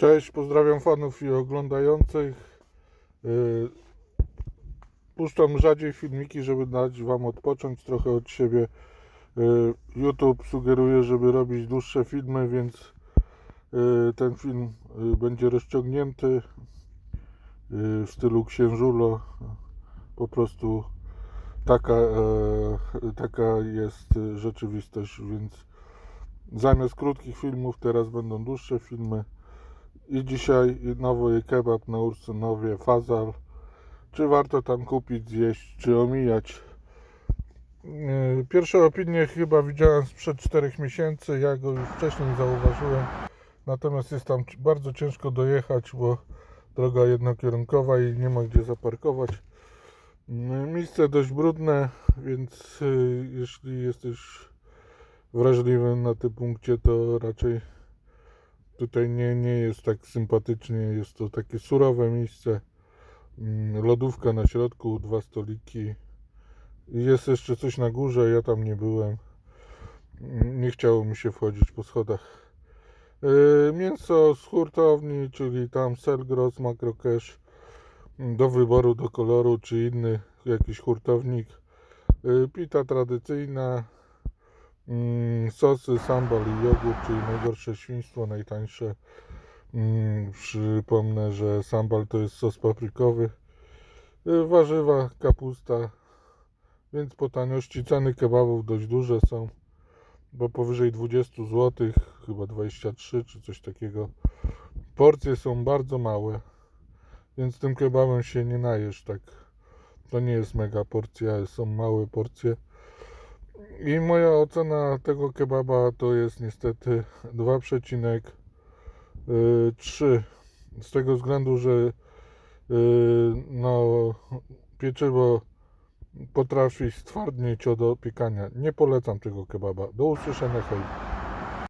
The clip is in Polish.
Cześć, pozdrawiam fanów i oglądających. Yy, Puszczam rzadziej filmiki, żeby dać Wam odpocząć trochę od siebie. Yy, YouTube sugeruje, żeby robić dłuższe filmy, więc yy, ten film będzie rozciągnięty w stylu księżulo. Po prostu taka, e, taka jest y, rzeczywistość, więc zamiast krótkich filmów teraz będą dłuższe filmy. I dzisiaj nowy kebab na Ursynowie, Fazal. Czy warto tam kupić, zjeść, czy omijać? Yy, Pierwsze opinie chyba widziałem sprzed 4 miesięcy. Ja go już wcześniej zauważyłem. Natomiast jest tam bardzo ciężko dojechać, bo droga jednokierunkowa i nie ma gdzie zaparkować. Yy, Miejsce dość brudne, więc yy, jeśli jesteś wrażliwy na tym punkcie, to raczej tutaj nie, nie jest tak sympatycznie. Jest to takie surowe miejsce. Mm, Lodówka na środku, dwa stoliki. Jest jeszcze coś na górze, ja tam nie byłem. Mm, Nie chciało mi się wchodzić po schodach. Yy, Mięso z hurtowni, czyli tam Selgros, Macrocash mm, do wyboru, do koloru, czy inny jakiś hurtownik. Yy, Pita tradycyjna, sosy, sambal i jogurt, czyli najgorsze świństwo, najtańsze. Mm, Przypomnę, że sambal to jest sos paprykowy. Y, Warzywa, kapusta, więc po taniości ceny kebabów dość duże są, bo powyżej 20 zł, chyba 23 czy coś takiego. Porcje są bardzo małe, więc tym kebabem się nie najesz tak. To nie jest mega porcja, są małe porcje. I moja ocena tego kebaba to jest niestety 2,3 z tego względu, że yy, no, pieczywo potrafi stwardnieć od opiekania. Nie polecam tego kebaba. Do usłyszenia, hej.